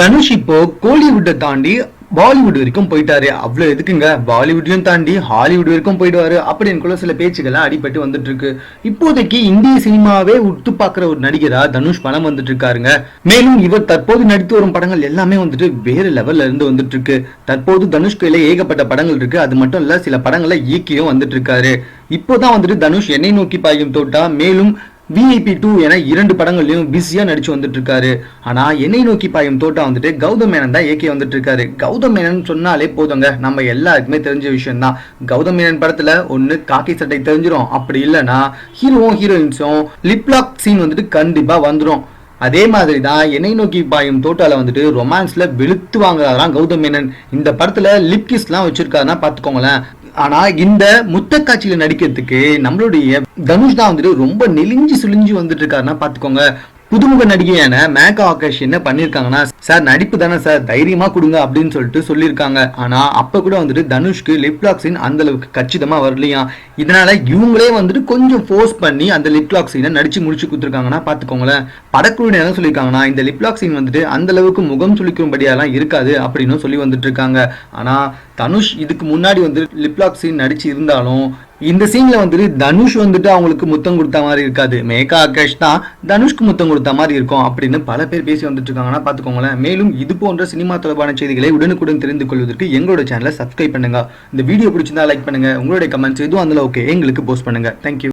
தனுஷ் இப்போ கோலிவுட்டை தாண்டி பாலிவுட் வரைக்கும் போயிட்டாரு. அவ்வளவு எதுக்குங்க? பாலிவுட்டையும் தாண்டி ஹாலிவுட் வரைக்கும் போயிடுவாரு அப்படின்னு சில பேச்சுக்கெல்லாம் அடிபட்டு வந்துட்டு இருக்கு இப்போதைக்கு இந்திய சினிமாவே உத்து பார்க்குற ஒரு நடிகரா தனுஷ் படம் வந்துட்டு இருக்காருங்க மேலும் இவர் தற்போது நடித்து வரும் படங்கள் எல்லாமே வந்துட்டு வேற லெவல்ல இருந்து வந்துட்டு இருக்கு தற்போது தனுஷ் கையில ஏகப்பட்ட படங்கள் இருக்கு. அது மட்டும் இல்ல சில படங்களை இயக்கியும் வந்துட்டு இருக்காரு இப்போதான் வந்துட்டு தனுஷ் என்னை நோக்கி பாயும் தோட்டா. மேலும் விஐபி டூ என இரண்டு படங்கள்லையும் பிஸியாக நடிச்சு வந்துட்டு இருக்காரு ஆனால் என்னை நோக்கி பாயும் தோட்டா வந்துட்டு கௌதம் மேனன் தான் இயக்கி வந்துட்டு இருக்காரு கௌதம் மேனன் சொன்னாலே போதுங்க. நம்ம எல்லாருக்குமே தெரிஞ்ச விஷயம் தான் கௌதம் மேனன் படத்தில் ஒன்று காக்கி சட்டை தெரிஞ்சிடும் அப்படி இல்லைன்னா ஹீரோவும் ஹீரோயின்ஸும் லிப்லாக் சீன் வந்துட்டு கண்டிப்பாக வந்துடும் அதே மாதிரி தான் என்னை நோக்கி பாயும் தோட்டால வந்துட்டு ரொமான்ஸ்ல வெளுத்து வாங்குறாராம் கௌதம் மேனன். இந்த படத்துல லிப்கிஸ்லாம் வச்சுருக்காருன்னா வச்சிருக்காருன்னா ஆனா இந்த முத்த காட்சியில நடிக்கிறதுக்கு நம்மளுடைய தனுஷ் தான் வந்துட்டு ரொம்ப நெலிஞ்சு சுழிஞ்சு வந்துட்டு இருக்காருன்னா பாத்துக்கோங்க புதுமுக நடிகையான மேகா ஆகாஷ் என்ன பண்ணிருக்காங்கன்னா சார் நடிப்பு தானே சார் தைரியமா கொடுங்க அப்படின்னு சொல்லிட்டு சொல்லியிருக்காங்க. ஆனா அப்ப கூட வந்துட்டு தனுஷ்க்கு லிப்லாக் சீன் அந்த அளவுக்கு கச்சிதமா வரலையா? இதனால இவங்களே வந்துட்டு கொஞ்சம் ஃபோர்ஸ் பண்ணி அந்த லிப்லாக் சீனை நடிச்சு முடிச்சு கொடுத்துருக்காங்கன்னா பாத்துக்கோங்களேன் படக்குழுவினர் என்ன சொல்லியிருக்காங்கன்னா இந்த லிப்லாக் சீன் வந்துட்டு அந்த அளவுக்கு முகம் சுளிக்கும்படியெல்லாம் இருக்காது அப்படின்னு சொல்லி வந்துட்டு இருக்காங்க. ஆனா தனுஷ் இதுக்கு முன்னாடி வந்து லிப்லாக் சீன் நடிச்சு இருந்தாலும் இந்த சீன்ல வந்துட்டு தனுஷ் வந்துட்டு அவங்களுக்கு முத்தம் கொடுத்த மாதிரி இருக்காது. மேகா ஆகாஷ் தான் தனுஷ்க்கு முத்தம் கொடுத்த மாதிரி இருக்கும் அப்படின்னு பல பேர் பேசி வந்துட்டு இருக்காங்கன்னா பாத்துக்கோங்களேன் மேலும் இது போன்ற சினிமா தொடர்பான செய்திகளை உடனுக்குடன் தெரிந்து கொள்வதற்கு எங்களோட சேனலை சப்ஸ்கிரைப் பண்ணுங்க. இந்த வீடியோ பிடிச்சிருந்தா லைக் பண்ணுங்க. உங்களுடைய கமெண்ட்ஸ் எதுவும் அந்த ஓகே எங்களுக்கு போஸ்ட் பண்ணுங்க. தேங்க்யூ